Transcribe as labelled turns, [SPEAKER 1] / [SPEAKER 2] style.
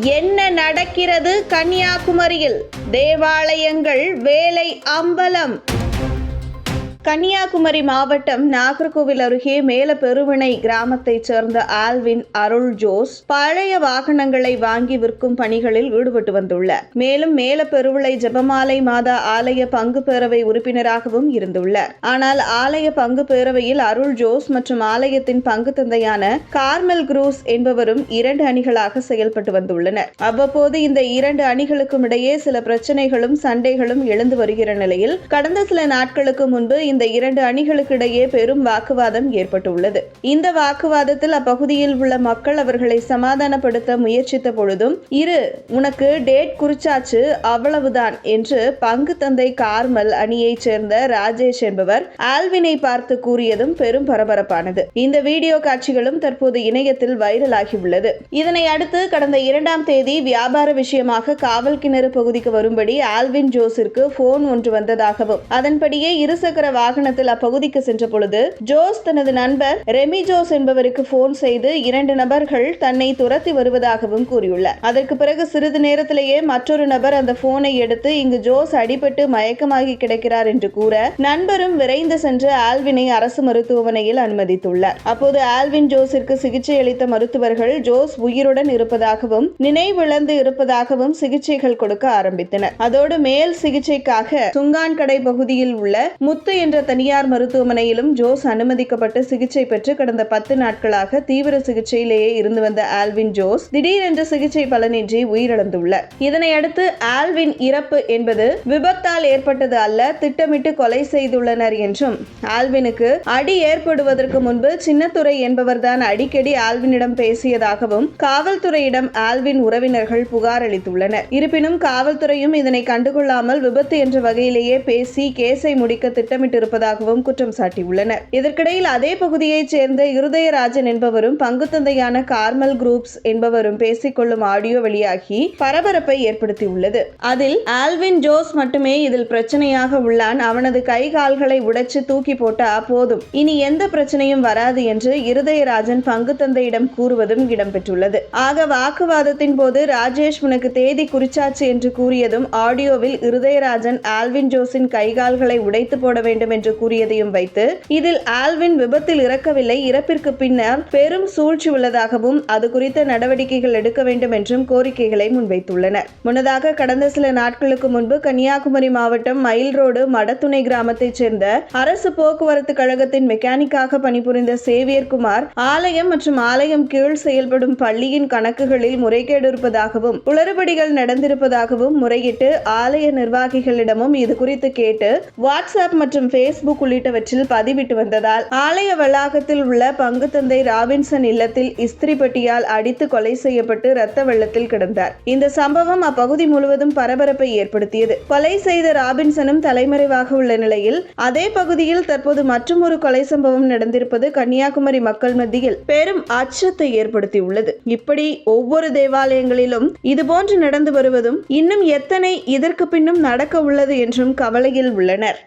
[SPEAKER 1] என்ன நடக்கிறது கன்னியாகுமரியில்? தேவாலயங்கள் வேலை அம்பலம். கன்னியாகுமரி மாவட்டம் நாகர்கோவில் அருகே மேலப்பெருவினை கிராமத்தைச் சேர்ந்த ஆல்வின் அருள் ஜோஸ் பழைய வாகனங்களை வாங்கி விற்கும் பணிகளில் ஈடுபட்டு வந்துள்ளார் மேலும் மேலப்பெருவிளை ஜெபமாலை மாதா ஆலய பங்கு பேரவை உறுப்பினராகவும் இருந்துள்ளார். ஆனால் ஆலய பங்கு பேரவையில் அருள் ஜோஸ் மற்றும் ஆலயத்தின் பங்கு தந்தையான கார்மெல் குரூஸ் என்பவரும் இரண்டு அணிகளாக செயல்பட்டு வந்துள்ளனர். அவ்வப்போது இந்த இரண்டு அணிகளுக்கும் இடையே சில பிரச்சனைகளும் சண்டைகளும் எழுந்து வருகிற நிலையில் கடந்த சில நாட்களுக்கு முன்பு இந்த இரண்டு அணிகளுக்கு இடையே பெரும் வாக்குவாதம் ஏற்பட்டுள்ளது. இந்த வாக்குவாதத்தில் அப்பகுதியில் உள்ள மக்கள் அவர்களை சமாதானப்படுத்த முயற்சித்த பொழுதும் இரு உனக்கு டேட் குறிச்சாச்சு அவ்வளவுதான் என்று பங்கு தந்தை கார்மல் அணியைச் சேர்ந்த ராஜேஷ் என்பவர் ஆல்வினை பார்த்து கூறியதும் பெரும் பரபரப்பானது. இந்த வீடியோ காட்சிகளும் தற்போது இணையத்தில் வைரலாகியுள்ளது. இதனை அடுத்து கடந்த இரண்டாம் தேதி வியாபார விஷயமாக காவல் கிணறு பகுதிக்கு வரும்படி ஆல்வின் ஜோஸிற்கு போன் ஒன்று வந்ததாகவும் அதன்படியே இருசக்கர வாகனத்தில் அப்பகுதிக்கு சென்ற பொழுது ஜோஸ் தனது நண்பர் ரெமி ஜோஸ் என்பவருக்கு போன் செய்து இரண்டு நபர்கள் தன்னை துரத்தி வருவதாகவும் கூறியுள்ளார். அதற்கு பிறகு சிறிது நேரத்திலேயே மற்றொரு நபர் அந்த போனை எடுத்து இங்கு ஜோஸ் அடிபட்டு மயக்கமாகி கிடக்கிறார் என்று கூற நண்பரும் விரைந்து சென்று ஆல்வினை அரசு மருத்துவமனையில் அனுமதித்துள்ளார். அப்போது ஆல்வின் ஜோஸிற்கு சிகிச்சை அளித்த மருத்துவர்கள் ஜோஸ் உயிருடன் இருப்பதாகவும் நினைவிழந்து இருப்பதாகவும் சிகிச்சைகள் கொடுக்க ஆரம்பித்தனர். அதோடு மேல் சிகிச்சைக்காக சுங்கான்கடை பகுதியில் உள்ள முத்து என்ற தனியார் மருத்துவமனையிலும் ஜோஸ் அனுமதிக்கப்பட்டு சிகிச்சை பெற்று கடந்த பத்து நாட்களாக தீவிர சிகிச்சையிலேயே இருந்து வந்த ஆல்வின் ஜோஸ் திடீரென்று சிகிச்சை பலனின்றி உயிரிழந்துள்ளார். இதனை அடுத்து ஆல்வின் இறப்பு என்பது விபத்தால் ஏற்பட்டது அல்ல திட்டமிட்டு கொலை செய்துள்ளனர் என்றும். ஆல்வினுக்கு அடி ஏற்படுவதற்கு முன்பு சின்னத்துறை என்பவர்தான் அடிக்கடி ஆல்வினிடம் பேசியதாகவும் காவல்துறையிடம் ஆல்வின் உறவினர்கள் புகார் அளித்துள்ளனர். இருப்பினும் காவல்துறையும் இதனை கண்டுகொள்ளாமல் விபத்து என்ற வகையிலேயே பேசி கேஸை முடிக்க திட்டமிட்டு இருப்பதாகவும் குற்றம் சாட்டியுள்ளனர். இதற்கிடையில் அதே பகுதியைச் சேர்ந்த இருதயராஜன் என்பவரும் பங்குத்தந்தையான கார்மல் குரூப்ஸ் என்பவரும் பேசிக்கொள்ளும் ஆடியோ வெளியாகி பரபரப்பை ஏற்படுத்தியுள்ளது. அதில் ஆல்வின் ஜோஸ் மட்டுமே இதில் பிரச்சனையாக உள்ளான். அவனது கை கால்களை உடைச்சு தூக்கி போட்டா போதும். இனி எந்த பிரச்சனையும் வராது என்று இருதயராஜன் பங்குத்தந்தையிடம் கூறுவதும் இடம்பெற்றுள்ளது. ஆக வாக்குவாதத்தின் போது ராஜேஷ் உனக்கு தேதி குறிச்சாச்சு என்று கூறியதும் ஆடியோவில் இருதயராஜன் ஆல்வின் ஜோஸின் கைகால்களை உடைத்து போட வேண்டும் என்று கூறியதையும் வைத்து இதில் ஆல்வின் விபத்தில் இறக்கவில்லை. இறப்பிற்கு பின்னர் பெரும் சூழ்ச்சி உள்ளதாகவும் அது குறித்த நடவடிக்கைகள் எடுக்க வேண்டும் என்றும் கோரிக்கைகளை முன்வைத்துள்ளனர். முன்னதாக கடந்த சில நாட்களுக்கு முன்பு கன்னியாகுமரி மாவட்டம் மயில் ரோடு மடத்துணை கிராமத்தைச் சேர்ந்த அரசு போக்குவரத்து கழகத்தின் மெக்கானிக்காக பணிபுரிந்த சேவியர் குமார் ஆலயம் மற்றும் ஆலயம் கீழ் செயல்படும் பள்ளியின் கணக்குகளில் முறைகேடு இருப்பதாகவும் குளறுபடிகள் நடந்திருப்பதாகவும் முறையிட்டு ஆலய நிர்வாகிகளிடமும் இது குறித்து கேட்டு வாட்ஸ்அப் மற்றும் ஃபேஸ்புக் உள்ளிட்டவற்றில் பதிவிட்டு வந்ததால் ஆலய வளாகத்தில் உள்ள பங்கு தந்தை ராபின்சன் இல்லத்தில் இஸ்திரிபட்டியால் அடித்து கொலை செய்யப்பட்டு ரத்த வெள்ளத்தில் கிடந்தார். இந்த சம்பவம் அப்பகுதி முழுவதும் பரபரப்பை ஏற்படுத்தியது. கொலை செய்த ராபின்சனும் தலைமறைவாக உள்ள நிலையில் அதே பகுதியில் தற்போது மற்றும் ஒரு கொலை சம்பவம் நடந்திருப்பது கன்னியாகுமரி மக்கள் மத்தியில் பெரும் அச்சத்தை ஏற்படுத்தியுள்ளது. இப்படி ஒவ்வொரு தேவாலயங்களிலும் இதுபோன்று நடந்து வருவதும் இன்னும் எத்தனை இதற்கு பின்னும் நடக்க உள்ளது என்றும் கவலையில் உள்ளனர்.